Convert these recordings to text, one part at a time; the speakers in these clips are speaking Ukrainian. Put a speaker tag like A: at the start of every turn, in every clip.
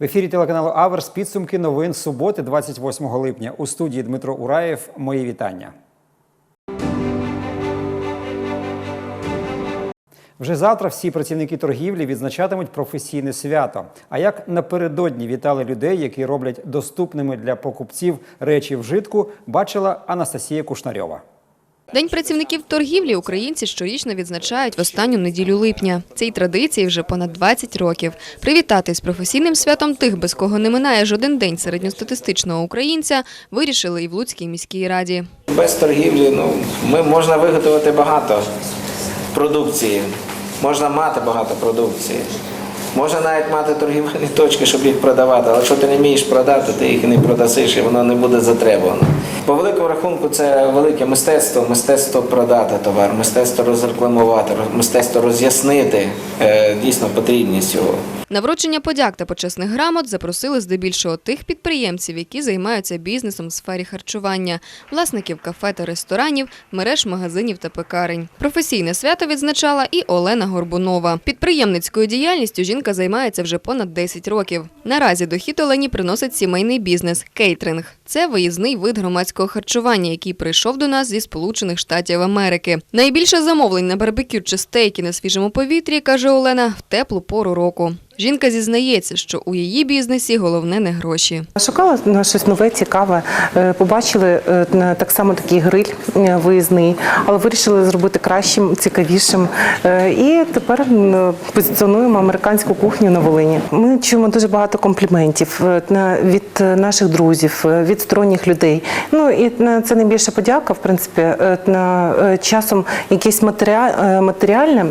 A: В ефірі телеканалу Аверс підсумки новин суботи, 28 липня. У студії Дмитро Ураєв. Мої вітання. Вже завтра всі працівники торгівлі відзначатимуть професійне свято. А як напередодні вітали людей, які роблять доступними для покупців речі вжитку, бачила Анастасія Кушнарьова.
B: День працівників торгівлі українці щорічно відзначають в останню неділю липня. Цій традиції вже понад 20 років. Привітати з професійним святом тих, без кого не минає жоден день середньостатистичного українця, вирішили і в Луцькій міській раді.
C: Без торгівлі ну, ми, можна виготовити багато продукції, можна мати багато продукції. Можна навіть мати торгівельні точки, щоб їх продавати, але якщо ти не вмієш продати, ти їх не продасиш, і воно не буде затребувано. По великому рахунку, це велике мистецтво, мистецтво продати товар, мистецтво розрекламувати, мистецтво роз'яснити е, дійсно потрібність цього.
B: На вручення подяк та почесних грамот запросили здебільшого тих підприємців, які займаються бізнесом в сфері харчування, власників кафе та ресторанів, мереж магазинів та пекарень. Професійне свято відзначала і Олена Горбунова. Підприємницькою діяльністю жінка займається вже понад 10 років. Наразі дохід Олені приносить сімейний бізнес кейтринг. Це виїзний вид громадського харчування, який прийшов до нас зі Сполучених Штатів Америки. Найбільше замовлень на барбекю чи стейки на свіжому повітрі, каже Олена, в теплу пору року. Жінка зізнається, що у її бізнесі головне не гроші.
D: Шукала ну, щось нове, цікаве. Е, Побачили е, на- так само такий гриль е, виїзний, але вирішили зробити кращим, цікавішим. І тепер позиціонуємо американську кухню на Волині. Ми чуємо дуже багато компліментів на- від наших друзів, від сторонніх людей. Ну і це найбільша подяка, в принципі, на часом якесь матеріа- матеріальне.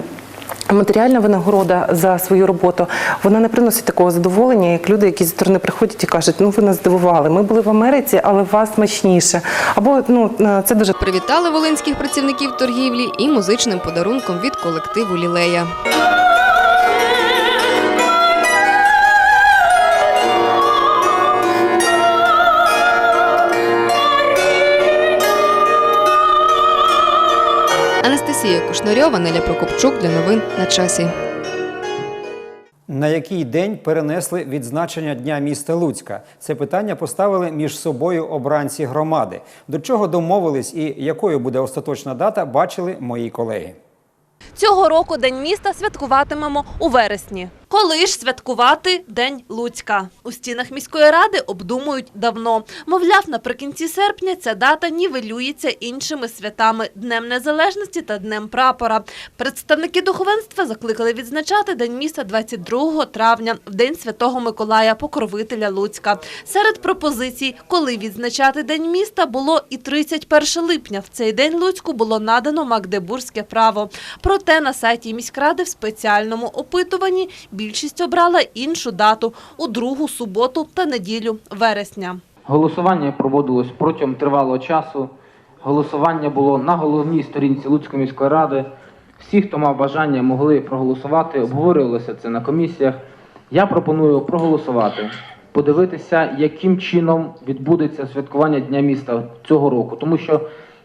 D: Матеріальна винагорода за свою роботу вона не приносить такого задоволення, як люди, які зі сторони приходять і кажуть, ну ви нас здивували. Ми були в Америці, але вас смачніше. Або ну це дуже
B: Привітали волинських працівників торгівлі і музичним подарунком від колективу Лілея. Анастасія Кушнарьова, Неля Прокопчук для новин на часі.
A: На який день перенесли відзначення Дня міста Луцька? Це питання поставили між собою обранці громади. До чого домовились і якою буде остаточна дата, бачили мої колеги.
E: Цього року День міста святкуватимемо у вересні. Коли ж святкувати День Луцька? У стінах міської ради обдумують давно. Мовляв, наприкінці серпня ця дата нівелюється іншими святами Днем Незалежності та Днем Прапора. Представники духовенства закликали відзначати День міста 22 травня, в День Святого Миколая, покровителя Луцька. Серед пропозицій, коли відзначати День міста, було і 31 липня. В цей день Луцьку було надано Магдебурзьке право. Проте на сайті міськради в спеціальному опитуванні більшість обрала іншу дату у другу суботу та неділю вересня.
F: Голосування проводилось протягом тривалого часу. Голосування було на головній сторінці Луцької міської ради. Всі, хто мав бажання, могли проголосувати. Обговорювалося це на комісіях. Я пропоную проголосувати, подивитися, яким чином відбудеться святкування Дня міста цього року. Тому що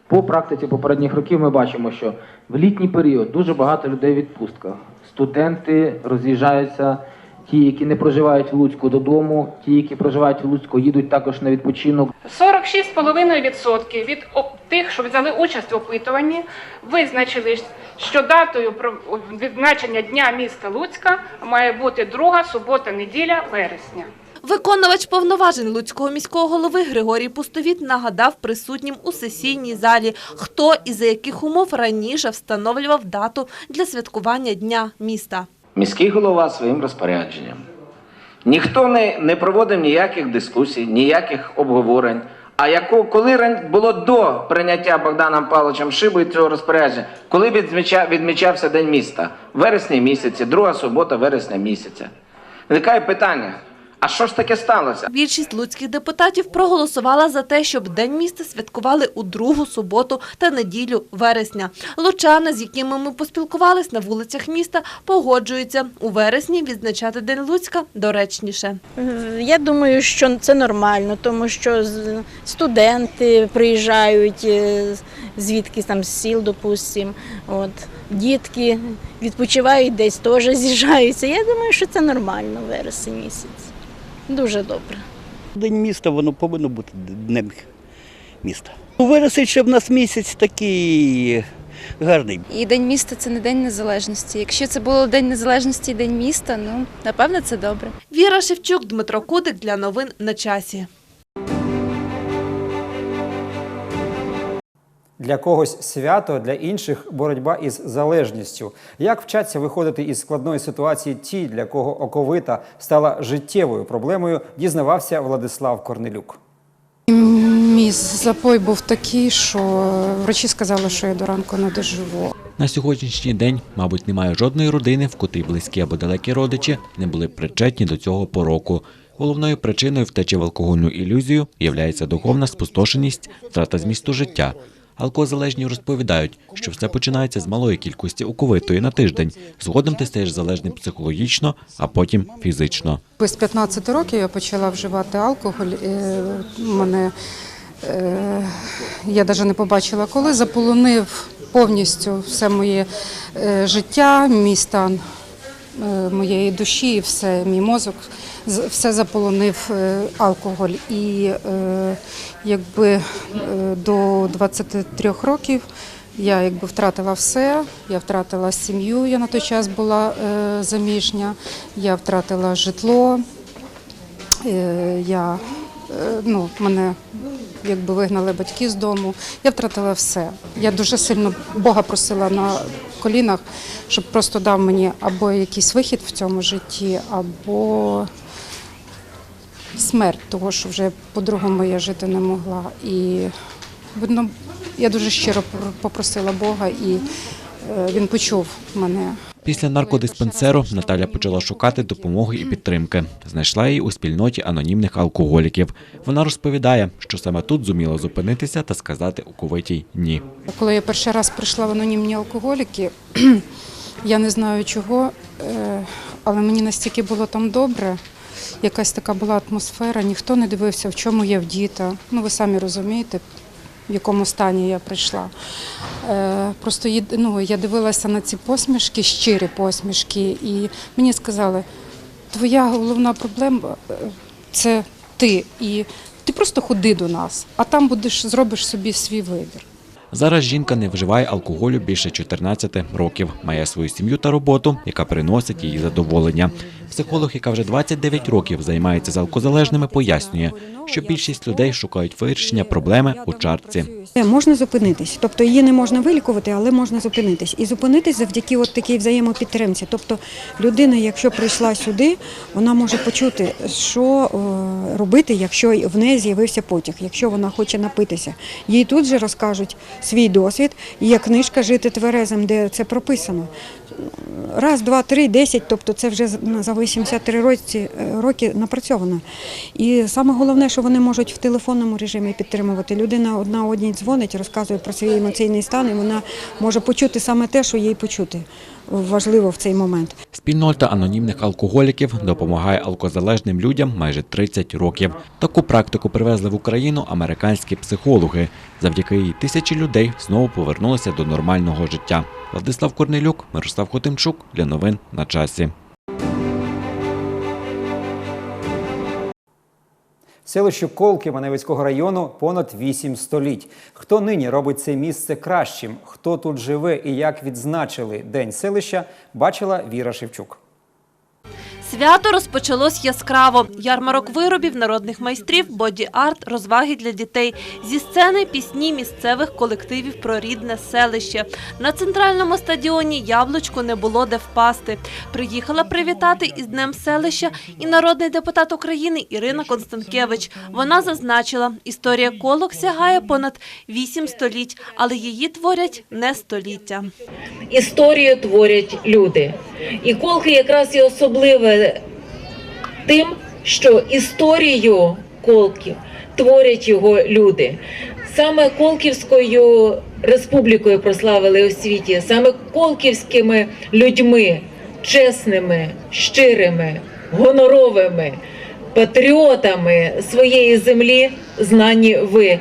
F: по практиці попередніх років ми бачимо, що в літній період дуже багато людей в відпустках. Студенти роз'їжджаються. Ті, які не проживають в Луцьку додому, ті, які проживають в Луцьку, їдуть також на відпочинок.
G: 46,5% від тих, що взяли участь в опитуванні, визначили, що датою відзначення Дня міста Луцька має бути друга субота-неділя вересня.
E: Виконувач повноважень Луцького міського голови Григорій Пустовіт нагадав присутнім у сесійній залі, хто і за яких умов раніше встановлював дату для святкування Дня міста.
C: Міський голова своїм розпорядженням. Ніхто не, не проводив ніяких дискусій, ніяких обговорень. А яко, коли було до прийняття Богданом Павловичем Шибою цього розпорядження, коли відміча, відмічався День міста? Вересні місяці, друга субота вересня місяця. Виникає питання: а що ж таке сталося?
E: Більшість луцьких депутатів проголосувала за те, щоб День міста святкували у другу суботу та неділю вересня. Лучани, з якими ми поспілкувались на вулицях міста, погоджуються у вересні відзначати День Луцька доречніше.
H: Е, Я думаю, що це нормально, тому що студенти приїжджають е, звідки там з сіл, допустим. От дітки відпочивають десь теж з'їжджаються. Я думаю, що це нормально вересень місяць. Дуже добре.
I: День міста воно повинно бути днем міста. Вересень ще в нас місяць такий гарний.
J: І День міста це не День Незалежності. Якщо це було День Незалежності і День міста, ну напевно це добре.
E: Віра Шевчук, Дмитро Кудик для новин на часі.
A: Для когось свято, для інших боротьба із залежністю. Як вчаться виходити із складної ситуації ті, для кого оковита стала життєвою проблемою, дізнавався Владислав Корнелюк.
K: Мій запой був такий, що врачі сказали, що я до ранку не доживу.
L: На сьогоднішній день, мабуть, немає жодної родини, в котрій близькі або далекі родичі не були причетні до цього пороку. Головною причиною втечі в алкогольну ілюзію є духовна спустошеність, втрата змісту життя. Алкозалежні розповідають, що все починається з малої кількості оковитої на тиждень. Згодом ти стаєш залежним психологічно, а потім фізично.
K: Без 15 років я почала вживати алкоголь. Е, Мене е, я навіть не побачила, коли заполонив повністю все моє е, життя, мій стан моєї душі, все, мій мозок, все заполонив е, алкоголь. І е, якби е, до 23 років я якби втратила все. Я втратила сім'ю. Я на той час була е, заміжня, я втратила житло. Е, я, е, ну, мене якби вигнали батьки з дому. Я втратила все. Я дуже сильно Бога просила на колінах, щоб просто дав мені або якийсь вихід в цьому житті, або смерть, того, що вже по-другому я жити не могла. І видно, я дуже щиро пр- попросила Бога, і е, він почув мене.
L: Після наркодиспансеру Наталя почала шукати допомоги і підтримки. Знайшла її у спільноті анонімних алкоголіків. Вона розповідає, що саме тут зуміла зупинитися та сказати оковитій ні.
K: Коли я перший раз прийшла в анонімні алкоголіки, я не знаю чого, е, але мені настільки було там добре. Якась така була атмосфера, ніхто не дивився, в чому я вдіта. Ну, ви самі розумієте, в якому стані я прийшла. Е, Просто ну, я дивилася на ці посмішки, щирі посмішки, і мені сказали, твоя головна проблема е, це ти. І ти просто ходи до нас, а там будеш зробиш собі свій вибір.
L: Зараз жінка не вживає алкоголю більше 14 років, має свою сім'ю та роботу, яка приносить їй задоволення. Психолог, яка вже 29 років займається з алкозалежними, пояснює, що більшість людей шукають вирішення проблеми у чарці.
M: Можна зупинитись, тобто її не можна вилікувати, але можна зупинитись. І зупинитись завдяки от такій взаємопідтримці. Тобто людина, якщо прийшла сюди, вона може почути, що е, робити, якщо в неї з'явився потяг, якщо вона хоче напитися. Їй тут же розкажуть свій досвід, є книжка Жити тверезим, де це прописано. Раз, два, три, десять, тобто це вже за 83 роки, роки напрацьовано. І саме головне, що вони можуть в телефонному режимі підтримувати. Людина одна одній дзвонить, розказує про свій емоційний стан, і вона може почути саме те, що їй почути важливо в цей момент.
L: Спільнота анонімних алкоголіків допомагає алкозалежним людям майже 30 років. Таку практику привезли в Україну американські психологи. Завдяки їй тисячі людей знову повернулися до нормального життя. Владислав Корнелюк, Мирослав Хотимчук для новин на часі.
A: Селищу Колки Маневицького району понад 8 століть. Хто нині робить це місце кращим? Хто тут живе і як відзначили День селища, бачила Віра Шевчук.
E: Свято розпочалось яскраво. Ярмарок виробів, народних майстрів, боді-арт, розваги для дітей. Зі сцени пісні місцевих колективів про рідне селище. На центральному стадіоні яблучку не було де впасти. Приїхала привітати із Днем селища і народний депутат України Ірина Констанкевич. Вона зазначила, історія колок сягає понад вісім століть, але її творять не століття.
N: історію творять люди. І колки якраз і особливе тим, що історію колків творять його люди. Саме Колківською республікою прославили у світі, саме колківськими людьми, чесними, щирими, гоноровими, патріотами своєї землі знані ви.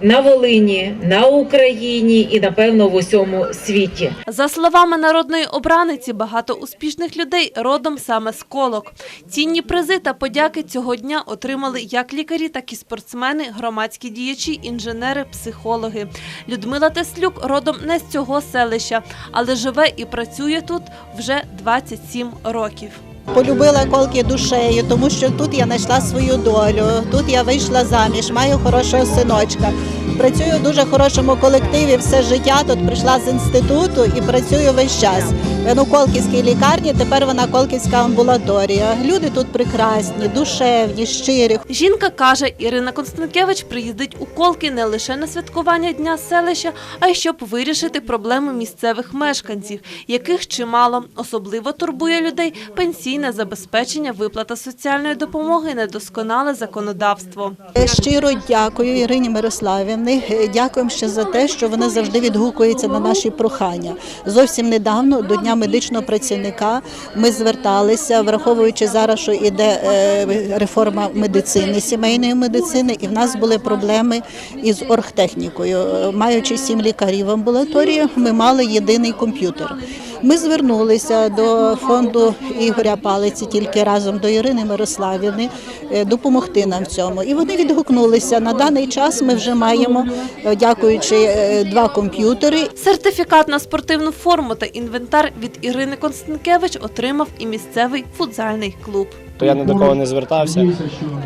N: На Волині, на Україні і напевно в усьому світі.
E: За словами народної обраниці, багато успішних людей родом саме з колок. Цінні призи та подяки цього дня отримали як лікарі, так і спортсмени, громадські діячі, інженери, психологи. Людмила Теслюк родом не з цього селища, але живе і працює тут вже 27 років.
O: Полюбила колки душею, тому що тут я знайшла свою долю. Тут я вийшла заміж, маю хорошого синочка. Працюю в дуже хорошому колективі все життя. Тут прийшла з інституту і працюю весь час. Я у Колківській лікарні, тепер вона Колківська амбулаторія. Люди тут прекрасні, душевні, щирі.
E: Жінка каже, Ірина Констанкевич приїздить у Колки не лише на святкування дня селища, а й щоб вирішити проблеми місцевих мешканців, яких чимало. Особливо турбує людей пенсійне забезпечення, виплата соціальної допомоги, недосконале законодавство.
O: Щиро дякую Ірині Мирославівні. Дякуємо ще за те, що вона завжди відгукується на наші прохання. Зовсім недавно до Дня медичного працівника ми зверталися, враховуючи зараз, що іде е, реформа медицини, сімейної медицини, і в нас були проблеми із оргтехнікою. Е, Маючи сім лікарів в амбулаторії, ми мали єдиний комп'ютер. Ми звернулися до фонду Ігоря Палиці тільки разом до Ірини Мирославівни е, допомогти нам в цьому. І вони відгукнулися. На даний час ми вже маємо, е, дякуючи е, два комп'ютери.
E: Сертифікат на спортивну форму та інвентар від Ірини Констанкевич отримав і місцевий футзальний клуб.
P: то я ні до кого не звертався.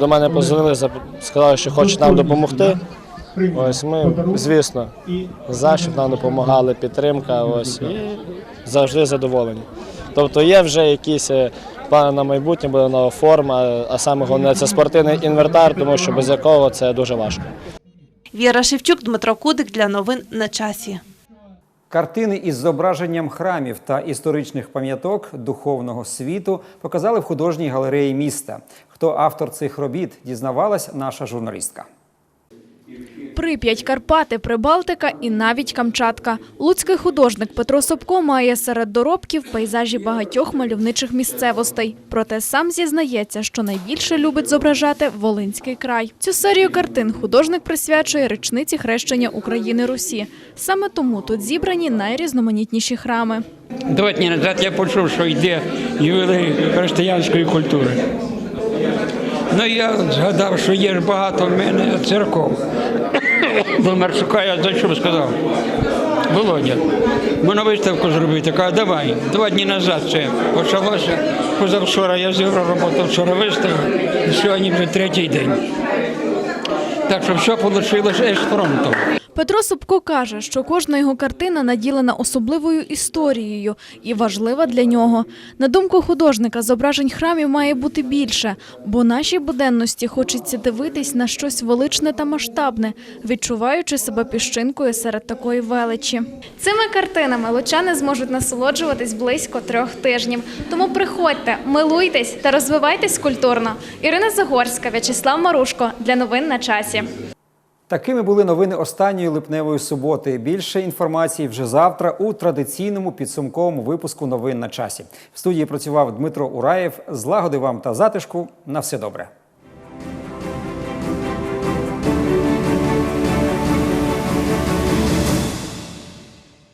P: До мене позвонили, сказали, що хочуть нам допомогти. Ось ми, звісно, за щоб нам допомагали, підтримка. Ось і завжди задоволені. Тобто є вже якісь е, плани на майбутнє, буде нова форма, а саме головне це спортивний інвентар, тому що без якого це дуже важко.
E: Віра Шевчук, Дмитро Кудик для новин на часі.
A: Картини із зображенням храмів та історичних пам'яток духовного світу показали в художній галереї міста. Хто автор цих робіт, дізнавалась наша журналістка.
Q: Прип'ять, Карпати, Прибалтика і навіть Камчатка. Луцький художник Петро Собко має серед доробків пейзажі багатьох мальовничих місцевостей. Проте сам зізнається, що найбільше любить зображати Волинський край. Цю серію картин художник присвячує річниці хрещення України Русі. Саме тому тут зібрані найрізноманітніші храми.
R: Два дні назад я почув, що йде ювілей християнської культури. Ну я згадав, що є ж багато в мене церков. До Маршука я що сказав, Володя, можна виставку зробити. Каже, давай. Два дні назад це почалося. Позавчора я зібрав роботу, вчора виставив, і сьогодні вже третій день. Так що все вийшло експромтом.
Q: Петро Собко каже, що кожна його картина наділена особливою історією і важлива для нього. На думку художника, зображень храмів має бути більше, бо нашій буденності хочеться дивитись на щось величне та масштабне, відчуваючи себе піщинкою серед такої величі. Цими картинами лучани зможуть насолоджуватись близько трьох тижнів. Тому приходьте, милуйтесь та розвивайтесь культурно. Ірина Загорська, В'ячеслав Марушко для новин на часі.
A: Такими були новини останньої липневої суботи. Більше інформації вже завтра у традиційному підсумковому випуску новин на часі. В студії працював Дмитро Ураєв. Злагоди вам та затишку. На все добре.